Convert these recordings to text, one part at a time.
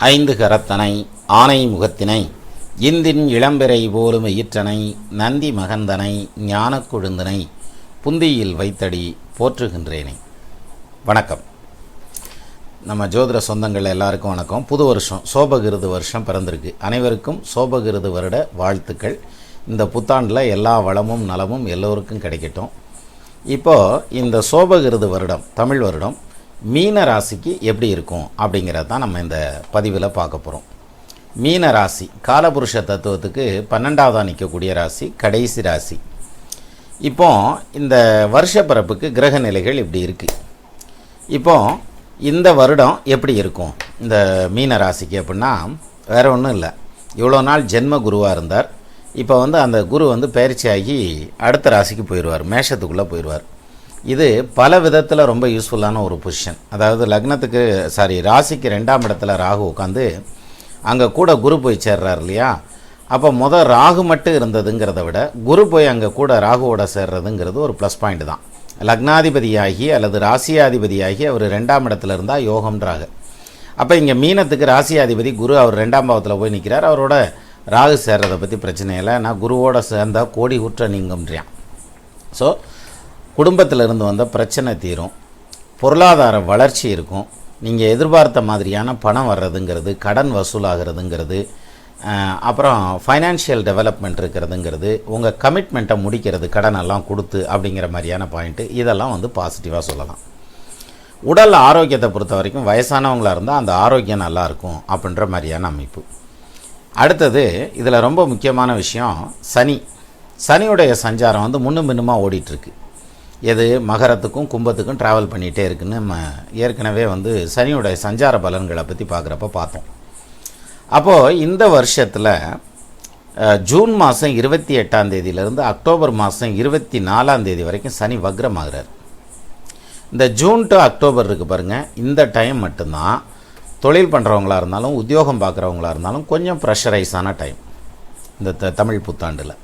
ஐந்து கரத்தனை ஆனை முகத்தினை இந்தின் இளம்பிறை போலும் ஈற்றனை நந்தி மகந்தனை ஞானக் கொழுந்தனை புந்தியில் வைத்தடி போற்றுகின்றேனே. வணக்கம். நம்ம ஜோதிட சொந்தங்கள் எல்லாருக்கும் வணக்கம். புது வருஷம் சோபகிருது வருஷம் பிறந்திருக்கு. அனைவருக்கும் சோபகிருது வருட வாழ்த்துக்கள். இந்த புத்தாண்டில் எல்லா வளமும் நலமும் எல்லோருக்கும் கிடைக்கட்டும். இப்போது இந்த சோபகிருது வருடம் தமிழ் வருடம் மீன ராசிக்கு எப்படி இருக்கும் அப்படிங்கிறது தான் நம்ம இந்த பதிவில் பார்க்க போகிறோம் மீன ராசி காலபுருஷ தத்துவத்துக்கு பன்னெண்டாவதாக நிற்கக்கூடிய ராசி கடைசி ராசி. இப்போ இந்த வருஷ பிறப்புக்கு கிரக நிலைகள் இப்படி இருக்குது இப்போ இந்த வருடம் எப்படி இருக்கும் இந்த மீன ராசிக்கு அப்படின்னா வேறு ஒன்றும் இல்லை. இவ்வளோ நாள் ஜென்ம குருவாக இருந்தார். இப்போ வந்து அந்த குரு வந்து பயிற்சியாகி அடுத்த ராசிக்கு போயிடுவார் மேஷத்துக்குள்ளே போயிடுவார். இது பல விதத்தில் ரொம்ப யூஸ்ஃபுல்லான ஒரு பொசிஷன் அதாவது லக்னத்துக்கு சாரி ராசிக்கு ரெண்டாம் இடத்துல ராகு உட்காந்து அங்கே கூட குரு போய் சேர்றார் இல்லையா? அப்போ முதல் ராகு மட்டும் இருந்ததுங்கிறத விட குரு போய் அங்கே கூட ராகுவோட சேர்றதுங்கிறது ஒரு ப்ளஸ் பாயிண்ட் தான். லக்னாதிபதியாகி அல்லது ராசியாதிபதியாகி அவர் ரெண்டாம் இடத்துல இருந்தால் யோகம்ன்றாங்க. அப்போ இங்கே மீனத்துக்கு ராசியாதிபதி குரு அவர் ரெண்டாம் பாவத்தில் போய் நிற்கிறார் அவரோட ராகு சேர்றதை பற்றி பிரச்சனை இல்லை. நான் குருவோட சேர்ந்தால் கோடி குற்ற நீங்கும்ன்றான் ஸோ குடும்பத்தில் இருந்து வந்த பிரச்சனை தீரும். பொருளாதார வளர்ச்சி இருக்கும். நீங்கள் எதிர்பார்த்த மாதிரியான பணம் வர்றதுங்கிறது கடன் வசூலாகிறதுங்கிறது அப்புறம் ஃபைனான்ஷியல் டெவலப்மெண்ட் இருக்கிறதுங்கிறது உங்கள் கமிட்மெண்ட்டை முடிக்கிறது கடனெல்லாம் கொடுத்து அப்படிங்கிற மாதிரியான பாயிண்ட்டு இதெல்லாம் வந்து பாசிட்டிவாக சொல்லலாம். உடல் ஆரோக்கியத்தை பொறுத்த வரைக்கும் வயசானவங்களாக இருந்தால் அந்த ஆரோக்கியம் நல்லா இருக்கும் அப்படின்ற மாதிரியான அமைப்பு. அடுத்தது இதில் ரொம்ப முக்கியமான விஷயம் சனி. சனியுடைய சஞ்சாரம் வந்து முன்னும் பின்னுமாக ஓடிட்டுருக்கு எது மகரத்துக்கும் கும்பத்துக்கும் ட்ராவல் பண்ணிகிட்டே இருக்குன்னு நம்ம ஏற்கனவே வந்து சனியுடைய சஞ்சார பலன்களை பற்றி பார்க்குறப்ப பார்த்தோம். அப்போது இந்த வருஷத்தில் ஜூன் மாதம் இருபத்தி எட்டாம் தேதியிலேருந்து அக்டோபர் மாதம் இருபத்தி நாலாம் தேதி வரைக்கும் சனி வக்ரமாகிறார். இந்த ஜூன் டு அக்டோபர் இருக்குது பாருங்கள் இந்த டைம் மட்டும்தான் தொழில் பண்ணுறவங்களா இருந்தாலும் உத்தியோகம் பார்க்குறவங்களா இருந்தாலும் கொஞ்சம் ப்ரெஷரைஸான டைம் இந்த த தமிழ் புத்தாண்டில்.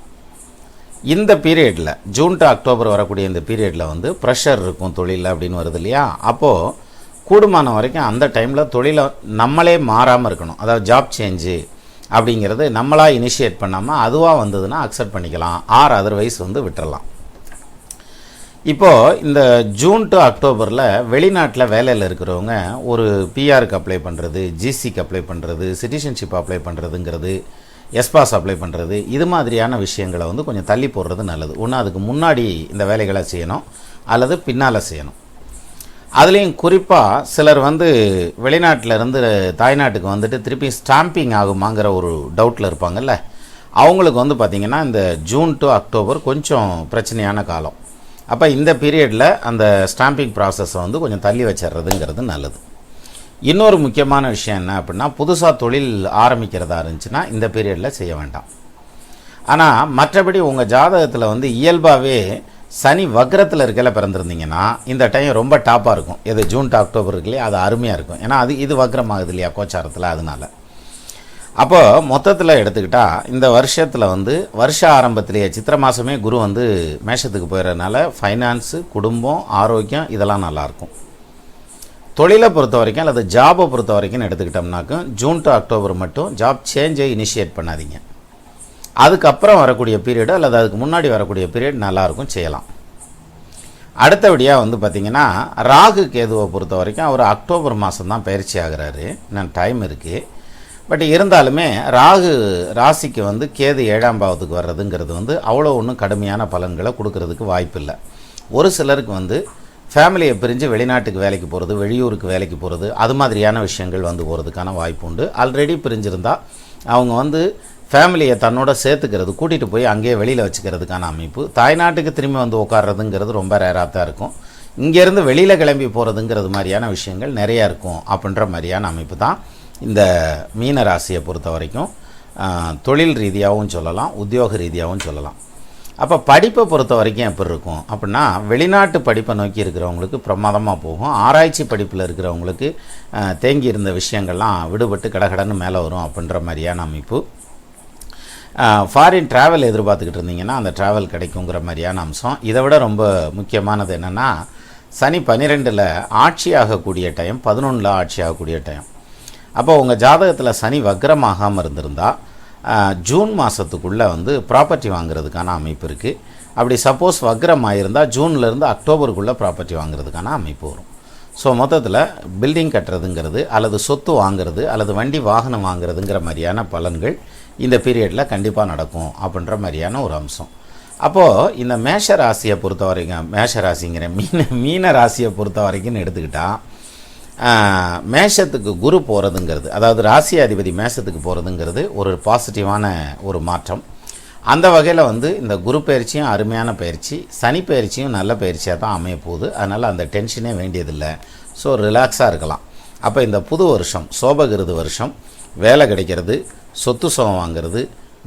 இந்த பீரியடில் ஜூன் டு அக்டோபர் வரக்கூடிய இந்த பீரியடில் வந்து ப்ரெஷர் இருக்கும் தொழிலில் அப்படின்னு வருது இல்லையா? அப்போது கூடுமான வரைக்கும் அந்த டைமில் தொழிலை நம்மளே மாறாமல் இருக்கணும். அதாவது ஜாப் சேஞ்சு அப்படிங்கிறது நம்மளாக இனிஷியேட் பண்ணாமல் அதுவாக வந்ததுன்னா அக்செப்ட் பண்ணிக்கலாம். ஆர் அதர்வைஸ் வந்து விட்டுறலாம். இப்போது இந்த ஜூன் டு அக்டோபரில் வெளிநாட்டில் வேலையில் இருக்கிறவங்க ஒரு பிஆருக்கு அப்ளை பண்ணுறது ஜிசிக்கு அப்ளை பண்ணுறது சிட்டிசன்ஷிப் அப்ளை பண்ணுறதுங்கிறது எஸ்பாஸ் அப்ளை பண்ணுறது இது மாதிரியான விஷயங்களை வந்து கொஞ்சம் தள்ளி போடுறது நல்லது. ஒன்று அதுக்கு முன்னாடி இந்த வேலைகளை செய்யணும். அல்லது பின்னால் செய்யணும். அதுலேயும் குறிப்பாக சிலர் வந்து வெளிநாட்டில் இருந்து தாய்நாட்டுக்கு வந்துட்டு திருப்பி ஸ்டாம்பிங் ஆகுமாங்கிற ஒரு டவுட்டில் இருப்பாங்கல்ல. அவங்களுக்கு வந்து பார்த்திங்கன்னா இந்த ஜூன் டு அக்டோபர் கொஞ்சம் பிரச்சனையான காலம். அப்போ இந்த பீரியடில் அந்த ஸ்டாம்பிங் ப்ராசஸை வந்து கொஞ்சம் தள்ளி வச்சிடுறதுங்கிறது நல்லது. இன்னொரு முக்கியமான விஷயம் என்ன அப்படின்னா புதுசாக தொழில் ஆரம்பிக்கிறதா இருந்துச்சுன்னா இந்த பீரியடில் செய்ய வேண்டாம். ஆனால் மற்றபடி உங்கள் ஜாதகத்தில் வந்து இயல்பாகவே சனி வக்ரத்தில் இருக்கல பிறந்திருந்தீங்கன்னா இந்த டைம் ரொம்ப டாப்பாக இருக்கும். எது ஜூன் டு அக்டோபர் இருக்குல்லையா அது அருமையாக இருக்கும். ஏன்னா அது இது வக்ரமாகுது இல்லையா கோச்சாரத்தில் அதனால. அப்போது மொத்தத்தில் எடுத்துக்கிட்டால் இந்த வருஷத்தில் வந்து வருஷ ஆரம்பத்திலேயே சித்திரை மாதமே குரு வந்து மேஷத்துக்கு போயிடுறதுனால ஃபைனான்ஸு குடும்பம் ஆரோக்கியம் இதெல்லாம் நல்லாயிருக்கும் தொழிலை பொறுத்த வரைக்கும் அல்லது ஜாபை பொறுத்த வரைக்கும் எடுத்துக்கிட்டோம்னாக்கும் ஜூன் டு அக்டோபர் மட்டும் ஜாப் சேஞ்சை இனிஷியேட் பண்ணாதீங்க. அதுக்கப்புறம் வரக்கூடிய பீரியடு அல்லது அதுக்கு முன்னாடி வரக்கூடிய பீரியட் நல்லாயிருக்கும் செய்யலாம். அடுத்தபடியாக வந்து பார்த்திங்கன்னா ராகு கேதுவை பொறுத்த வரைக்கும் அவர் அக்டோபர் மாதம் தான் பயிற்சி ஆகிறாரு. இன்னும் டைம் இருக்குது பட் இருந்தாலுமே ராகு ராசிக்கு வந்து கேது ஏழாம் பாவத்துக்கு வர்றதுங்கிறது வந்து அவ்வளோ ஒன்றும் கடுமையான பலன்களை கொடுக்கறதுக்கு வாய்ப்பு இல்லை ஒரு சிலருக்கு வந்து ஃபேமிலியை பிரிஞ்சு வெளிநாட்டுக்கு வேலைக்கு போகிறது வெளியூருக்கு வேலைக்கு போகிறது அது மாதிரியான விஷயங்கள் வந்து போகிறதுக்கான வாய்ப்பு உண்டு. ஆல்ரெடி பிரிஞ்சிருந்தால் அவங்க வந்து ஃபேமிலியை தன்னோட சேர்த்துக்கிறது கூட்டிகிட்டு போய் அங்கேயே வெளியில் வச்சுக்கிறதுக்கான அமைப்பு. தாய்நாட்டுக்கு திரும்பி வந்து உட்கார்றதுங்கிறது ரொம்ப ரேராக தான் இருக்கும். இங்கேருந்து வெளியில் கிளம்பி போகிறதுங்கிறது மாதிரியான விஷயங்கள் நிறையா இருக்கும் அப்படின்ற மாதிரியான அமைப்பு தான் இந்த மீன ராசியை பொறுத்த வரைக்கும் தொழில் ரீதியாகவும் சொல்லலாம் உத்தியோக ரீதியாகவும் சொல்லலாம். அப்போ படிப்பை பொறுத்த வரைக்கும் எப்படி இருக்கும்? அப்படின்னா வெளிநாட்டு படிப்பை நோக்கி இருக்கிறவங்களுக்கு பிரமாதமாக போகும். ஆராய்ச்சி படிப்பில் இருக்கிறவங்களுக்கு தேங்கி இருந்த விஷயங்கள்லாம் விடுபட்டு கடகடன்னு மேலே வரும் அப்படின்ற மாதிரியான அமைப்பு. ஃபாரின் ட்ராவல் எதிர்பார்த்துக்கிட்டு இருந்தீங்கன்னா அந்த ட்ராவல் கிடைக்குங்கிற மாதிரியான அம்சம். இதை விட ரொம்ப முக்கியமானது என்னென்னா சனி பன்னிரெண்டில் ஆட்சி ஆகக்கூடிய டைம் பதினொன்றில் ஆட்சி ஆகக்கூடிய டைம் அப்போ உங்கள் ஜாதகத்தில் சனி வக்ரமாகாமல் இருந்திருந்தால் ஜூன் மாதத்துக்குள்ளே வந்து ப்ராப்பர்ட்டி வாங்குறதுக்கான அமைப்பு இருக்குது அப்படி சப்போஸ் வக்ரம் ஜூன்லேருந்து அக்டோபருக்குள்ளே ப்ராப்பர்ட்டி வாங்குறதுக்கான அமைப்பு வரும். ஸோ மொத்தத்தில் பில்டிங் கட்டுறதுங்கிறது அல்லது சொத்து வாங்குறது அல்லது வண்டி வாகனம் வாங்குறதுங்கிற மாதிரியான பலன்கள் இந்த பீரியடில் கண்டிப்பாக நடக்கும் அப்படின்ற மாதிரியான ஒரு அம்சம். அப்போது இந்த மேஷ ராசியை பொறுத்த வரைக்கும் மேஷ ராசிங்கிற மீன மீன ராசியை பொறுத்த வரைக்கும்னு எடுத்துக்கிட்டால் மேஷத்துக்கு குரு போகிறதுங்கிறது அதாவது ராசி அதிபதி மேஷத்துக்கு போகிறதுங்கிறது ஒரு பாசிட்டிவான ஒரு மாற்றம். அந்த வகையில் வந்து இந்த குரு பயிற்சியும் அருமையான பயிற்சி சனி பயிற்சியும் நல்ல பயிற்சியாக தான் அமைய போகுது. அதனால் அந்த டென்ஷனே வேண்டியதில்லை. ஸோ ரிலாக்ஸாக இருக்கலாம். அப்போ இந்த புது வருஷம் சோபகிருது வருஷம் வேலை கிடைக்கிறது சொத்து சோகம் வாங்குறது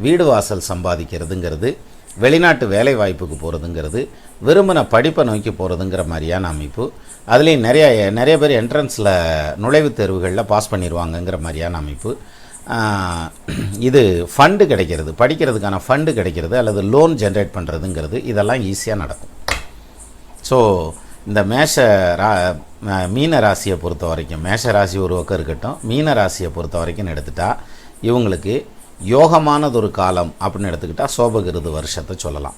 வீடு வாசல் சம்பாதிக்கிறதுங்கிறது வெளிநாட்டு வேலை வாய்ப்புக்கு போகிறதுங்கிறது விரும்பின படிப்பை நோக்கி போகிறதுங்கிற மாதிரியான அமைப்பு. அதுலேயும் நிறைய நிறைய பேர் என்ட்ரன்ஸில் நுழைவுத் தேர்வுகளில் பாஸ் பண்ணிடுவாங்கங்கிற மாதிரியான அமைப்பு. இது ஃபண்டு கிடைக்கிறது படிக்கிறதுக்கான ஃபண்டு கிடைக்கிறது அல்லது லோன் ஜென்ரேட் பண்ணுறதுங்கிறது இதெல்லாம் ஈஸியாக நடக்கும். ஸோ இந்த மேஷ ரா ம- மீன ராசியை பொறுத்த வரைக்கும் மேஷ ராசி ஒரு பக்கம் இருக்கட்டும் மீன ராசியை பொறுத்த வரைக்கும் எடுத்துட்டால் இவங்களுக்கு யோகமானதொரு காலம் அப்படின்னு எடுத்துக்கிட்டால் சோபகிருது வருஷத்தை சொல்லலாம்.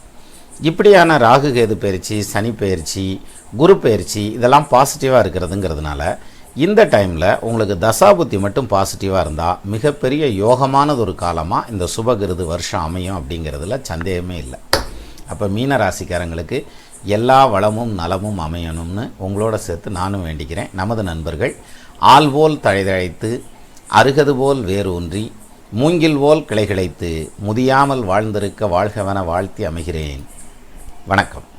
இப்படியான ராகு கேது பயிற்சி சனி பயிற்சி குரு பயிற்சி இதெல்லாம் பாசிட்டிவாக இருக்கிறதுங்கிறதுனால இந்த டைமில் உங்களுக்கு தசாபுத்தி மட்டும் பாசிட்டிவாக இருந்தால் மிகப்பெரிய யோகமானது ஒரு காலமாக இந்த சுபகிருது வருஷம் அமையும் அப்படிங்கிறதுல சந்தேகமே இல்லை. அப்போ மீன ராசிக்காரங்களுக்கு எல்லா வளமும் நலமும் அமையணும்னு உங்களோட சேர்த்து நானும் வேண்டிக்கிறேன். நமது நண்பர்கள் ஆள்போல் தழைதழைத்து அருகது போல் வேறு ஒன்றி மூங்கில் போல் கிளைகிழைத்து முதியாமல் வாழ்ந்திருக்க வாழ்கவன வாழ்த்தி அமைகிறேன். வணக்கம்.